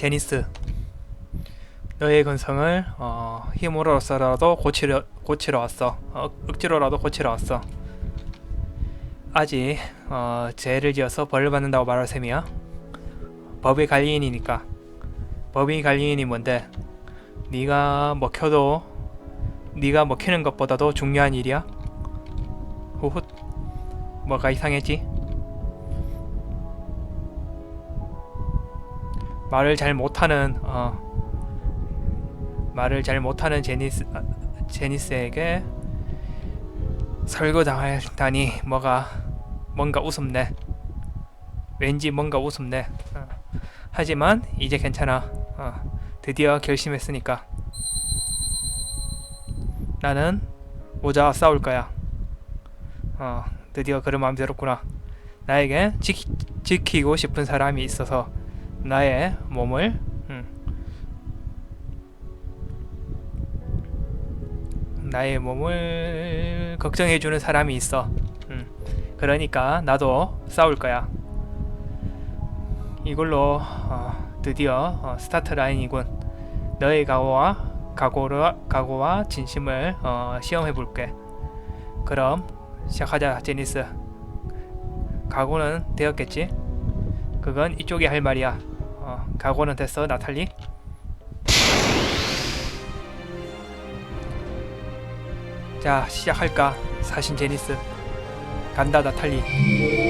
제니스. 너의 근성을 어, 힘으로서라도 고치려 고치러 왔어. 어, 억지로라도 고치러 왔어. 아직 어, 죄를 지어서 벌을 받는다고 말할 셈이야. 법의 관리인이니까. 법의 관리인이 뭔데? 네가 먹혀도 네가 먹히는 것보다도 중요한 일이야? 후훗 뭐가 이상했지 말을 잘 못하는 어 말을 잘 못하는 제니스 아, 제니스에게 설거당하다니 뭐가 뭔가 우습네. 왠지 뭔가 우습네. 어. 하지만 이제 괜찮아. 어. 드디어 결심했으니까. 나는 모자와 싸울 거야. 어 드디어 그런 마음이 들었구나. 나에게 지, 지키고 싶은 사람이 있어서 나의 몸을 음, 나의 몸을 걱정해주는 사람이 있어. 음, 그러니까 나도 싸울 거야. 이걸로 어, 드디어 어, 스타트 라인이군. 너의 각오와 각오를 각오와 진심을 어, 시험해 볼게. 그럼 시작하자, 제니스. 각오는 되었겠지? 그건 이쪽이 할 말이야. 어, 각오는 됐어, 나탈리? 자, 시작할까? 사신 제니스. 간다, 나탈리.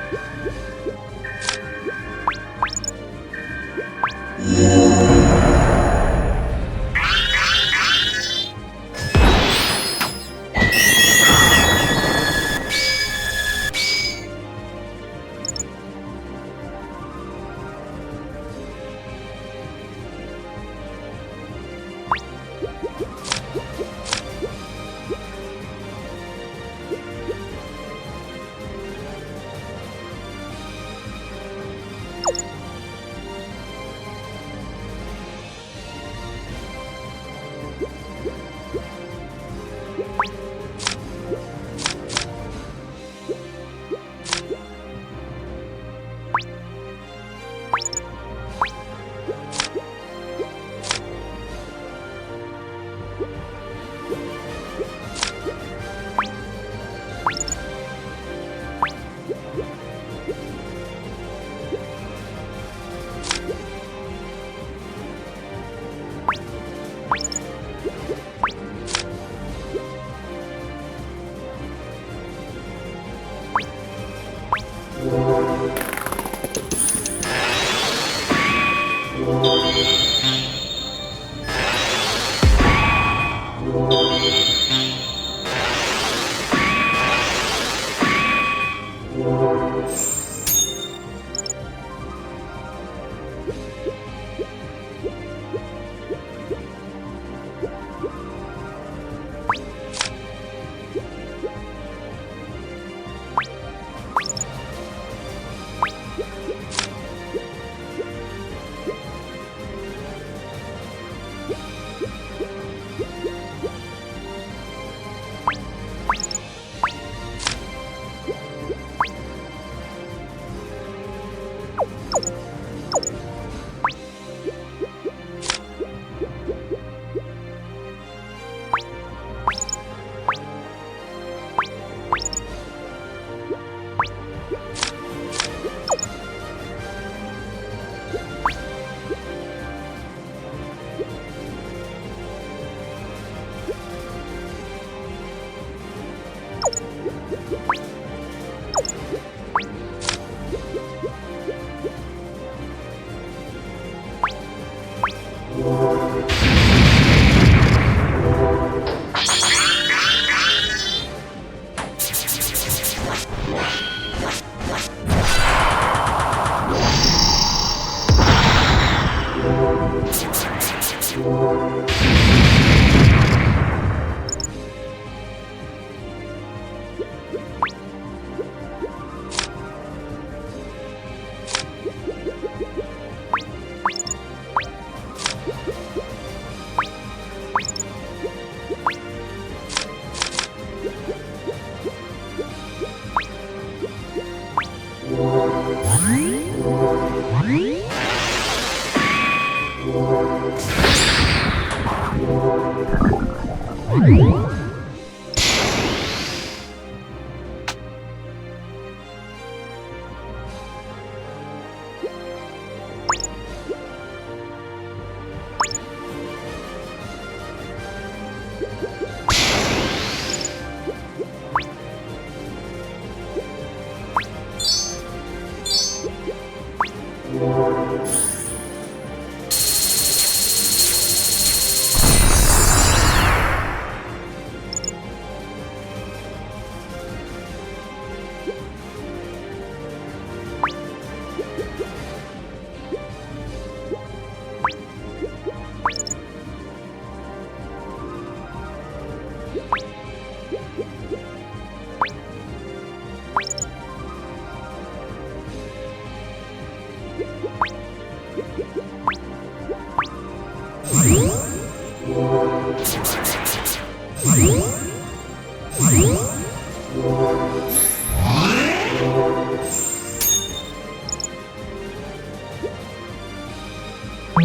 you.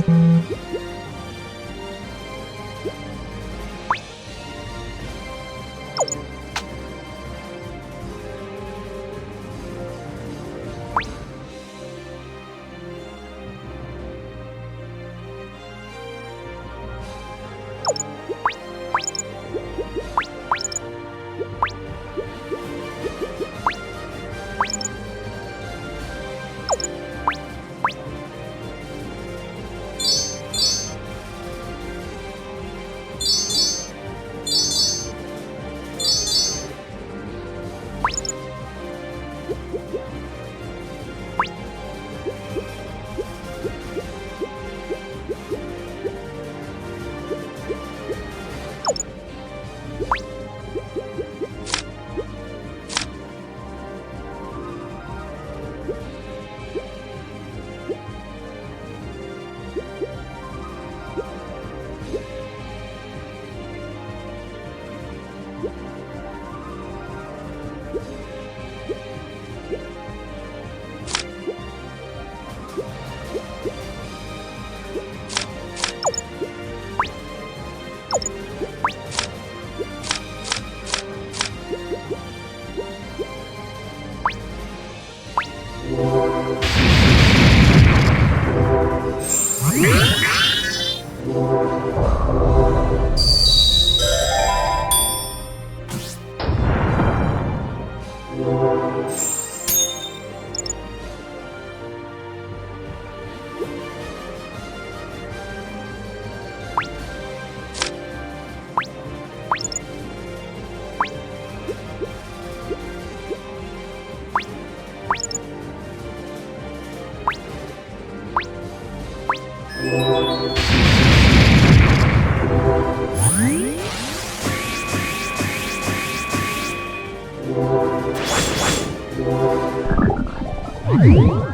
Mm-hmm. Música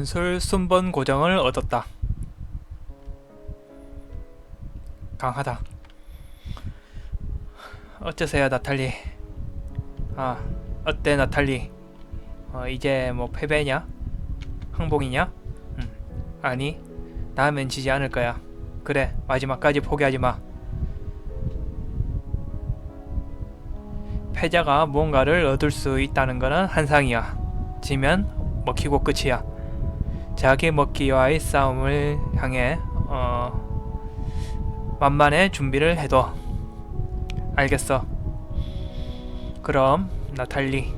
전술 순번 고정을 얻었다. 강하다. 어쩌세요 나탈리. 아 어때 나탈리? 어 이제 뭐 패배냐? 항복이냐? 음 아니 다음엔 지지 않을 거야. 그래 마지막까지 포기하지 마. 패자가 무언가를 얻을 수 있다는 것은 한상이야. 지면 먹히고 끝이야. 자기 먹기와의 싸움을 향해 어 만만의 준비를 해둬. 알겠어. 그럼 나탈리.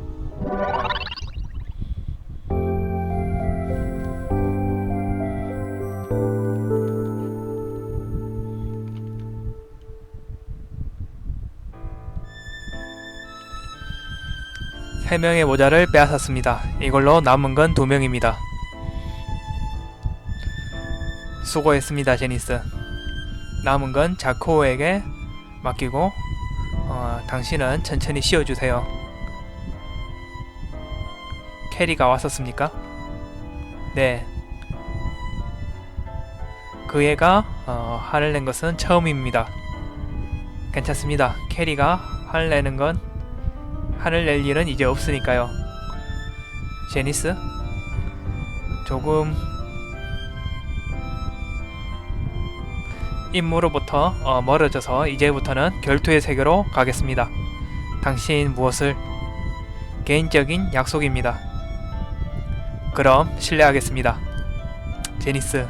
세 명의 모자를 빼앗았습니다. 이걸로 남은 건 두 명입니다. 수고했습니다, 제니스. 남은 건 자코에게 맡기고 어, 당신은 천천히 쉬어주세요. 캐리가 왔었습니까? 네. 그 애가 어, 화를 낸 것은 처음입니다. 괜찮습니다. 캐리가 화를 내는 건 화를 낼 일은 이제 없으니까요. 제니스? 조금 임무로부터 어, 멀어져서 이제부터는 결투의 세계로 가겠습니다. 당신 무엇을? 개인적인 약속입니다. 그럼 실례하겠습니다. 제니스.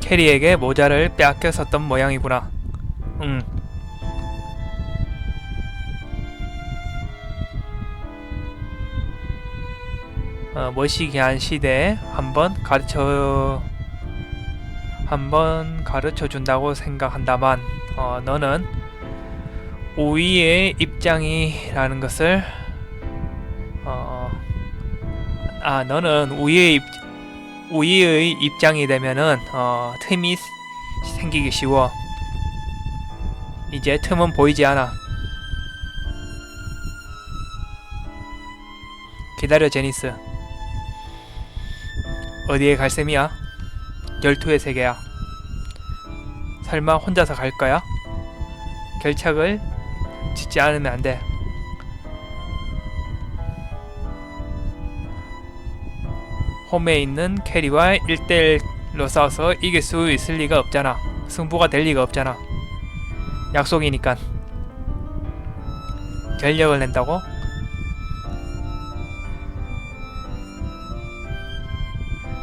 캐리에게 모자를 빼앗겼었던 모양이구나. 응. 어, 머시기한 시대에 한번 가르쳐 한번 가르쳐 준다고 생각한다만 어, 너는 우위의 입장이라는 것을 어, 아 너는 우위의 입, 우위의 입장이 되면은 어, 틈이 생기기 쉬워. 이제 틈은 보이지 않아. 기다려 제니스 어디에 갈 셈이야? 열투의 세계야. 설마 혼자서 갈 거야? 결착을 짓지 않으면 안 돼. 홈에 있는 캐리와 1대1로 싸워서 이길 수 있을 리가 없잖아. 승부가 될 리가 없잖아. 약속이니까. 결력을 낸다고?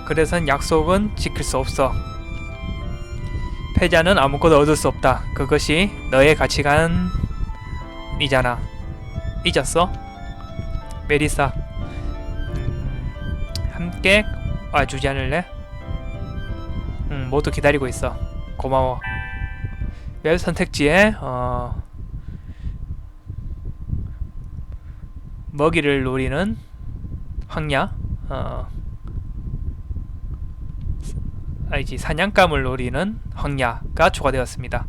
그래선 약속은 지킬 수 없어. 패자는 아무것도 얻을 수 없다. 그것이 너의 가치관이잖아. 잊었어? 메리사. 음, 함께 와주지 않을래? 음, 모두 기다리고 있어. 고마워. 맵 선택지에 어, 먹이를 노리는 황야. 어, 아니지 사냥감을 노리는 황야가 추가되었습니다.